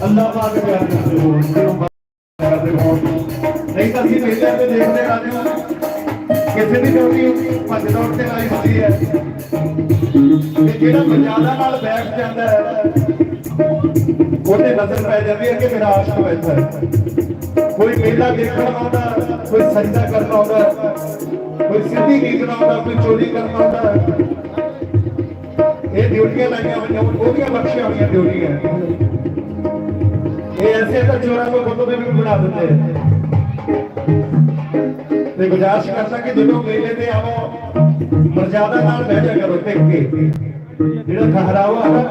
ਅੱਲਾਹ ਪਾਕ ਪਿਆਰ ਕਰਦੇ ਹੋ ਕਰਦੇ ਹੋ ਨਹੀਂ ਤਾਂ ਅਸੀਂ ਪਹਿਲਾਂ ਤੇ ਦੇਖਦੇ ਆ ਜੀ ਕਿਸੇ ਦੀ ਡਿਊਟੀ ਭੱਜ ਦੌੜ ਤੇ ਲਾਈ ਹੁੰਦੀ ਹੈ ਤੇ ਜਿਹੜਾ ਮਜਾਲਾ ਨਾਲ ਬੈਠ ਜਾਂਦਾ ਹੈ ਉਹਦੇ ਨਜ਼ਰ ਪੈ ਜਾਂਦੀ ਹੈ ਕਿ ਮੇਰਾ ਆਸ਼ਕ ਬੈਠਾ ਹੈ ਕੋਈ ਮੇਲਾ ਦੇਖਣ ਆਉਂਦਾ ਕੋਈ ਸਜਦਾ ਕਰਨ ਆਉਂਦਾ ਕੋਈ ਸਿੱਧੀ ਗੀਤ ਆਉਂਦਾ ਕੋਈ ਚੋਰੀ ਕਰਨ ਆਉਂਦਾ ਇਹ ਡਿਊਟੀਆਂ ਲਾਈਆਂ ਹੋਈਆਂ ਉਹਦੀਆਂ ਬਖਸ਼ੀਆਂ ਹੋਈਆਂ ਡਿਊਟੀਆਂ। ਇਹ ਐਸੇ ਤਾਂ ਚੋਰਾਂ ਨੂੰ ਖੁਦ ਦੇ ਵੀ ਬਣਾ ਦਿੰਦੇ। ਆ ਤੇ ਗੁਜ਼ਾਰਿਸ਼ ਕਰਦਾ ਕਿ ਜਦੋਂ ਮੇਲੇ ਤੇ ਆਵੋ, ਮਰਜ਼ਾਦਾ ਨਾਲ ਬਹਿ ਜਾ ਕਰੋ ਟਿਕ ਕੇ। ਜਿਹੜਾ ਠਹਿਰਾਵਾ ਹੈ ਨਾ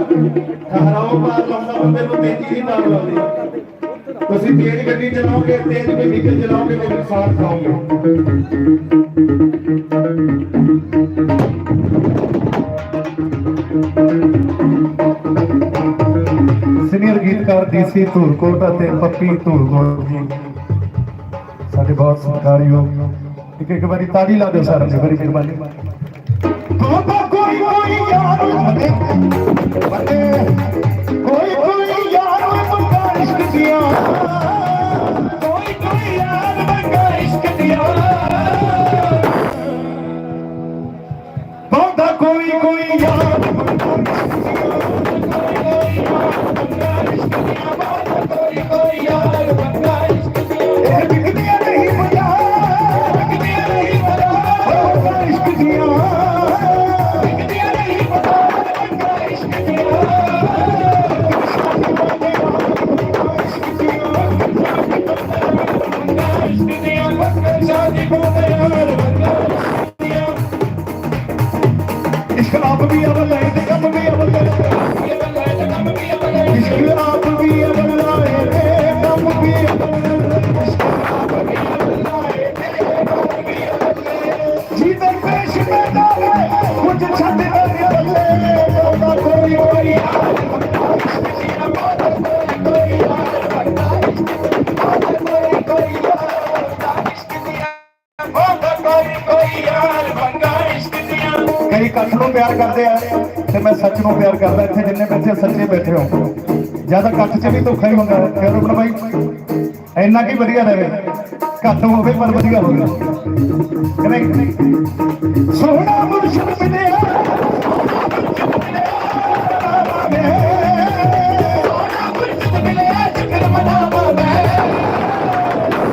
ਪਾਰ ਲਾਉਂਦਾ ਬੰਦੇ ਨੂੰ ਤੇਜ਼ੀ ਹੀ ਨਾਲ ਲਾਉਂਦੀ। ਤੁਸੀਂ ਤੇਜ਼ ਗੱਡੀ ਚਲਾਓਗੇ, ਤੇਜ਼ ਵਹੀਕਲ ਚਲਾਓਗੇ, ਤੇ ਨੁਕਸਾਨ ਖਾਓਗੇ। ਗੀਤਕਾਰ ਡੀਸੀ ਧੂਲਕੋਟ ਅਤੇ ਪੱਪੀ ਧੂਲਕੋਟ ਜੀ। ਸਾਡੇ ਬਹੁਤ ਸਤਿਕਾਰਯੋਗ। ਇੱਕ ਇੱਕ ਵਾਰੀ ਤਾੜੀ ਲਾ ਦਿਓ ਸਾਰਿਆਂ ਨੇ ਬੜੀ ਮਿਹਰਬਾਨੀ। ਕੋਤਾ ਕੋਈ ਕੋਈ ਯਾਰ ਬੰਦੇ ਕੋਈ ਕੋਈ ਯਾਰ ਬੰਦਾ ਇਸ਼ਕ ਦੀਆਂ। ਕੋਈ ਕੋਈ ਯਾਰ ਬੰਦਾ ਇਸ਼ਕ ਦੀਆਂ। ਬੰਦਾ ਕੋਈ ਕੋਈ ਯਾਰ ਬੰਦਾ ਇਹ ਇਸ਼ਕ ਵੀ ਅਵਲ ਹੈ ਤੇ ਕੰਮ ਵੀ ਅਵਲ ਹੈ। ਇਸ਼ਕ ਵੀ ਅਵਲ ਹੈ ਤੇ ਕੰਮ ਵੀ ਅਵਲ ਜੀਤੇ ਪੇਸ਼ ਪੈਦਾ ਹੈ ਕੁਝ ਛੱਡ ਇਕੱਠ ਨੂੰ ਪਿਆਰ ਕਰਦੇ ਆ ਤੇ ਮੈਂ ਸੱਚ ਨੂੰ ਪਿਆਰ ਕਰਦਾ ਇੱਥੇ ਜਿੰਨੇ ਬੱਚੇ ਸੱਚੇ ਬੈਠੇ ਹੋ ਜ਼ਿਆਦਾ ਇਕੱਠ 'ਚ ਵੀ ਧੋਖਾ ਹੀ ਹੁੰਦਾ ਹੈ ਕਿਉਂ ਬਾਈ, ਇੰਨਾ ਕੀ ਵਧੀਆ ਰਹੇ। ਘੱਟ ਹੋਵੇ ਪਰ ਵਧੀਆ ਹੋਵੇ। ਕਿ ਨਹੀਂ? ਸੋਹਣਾ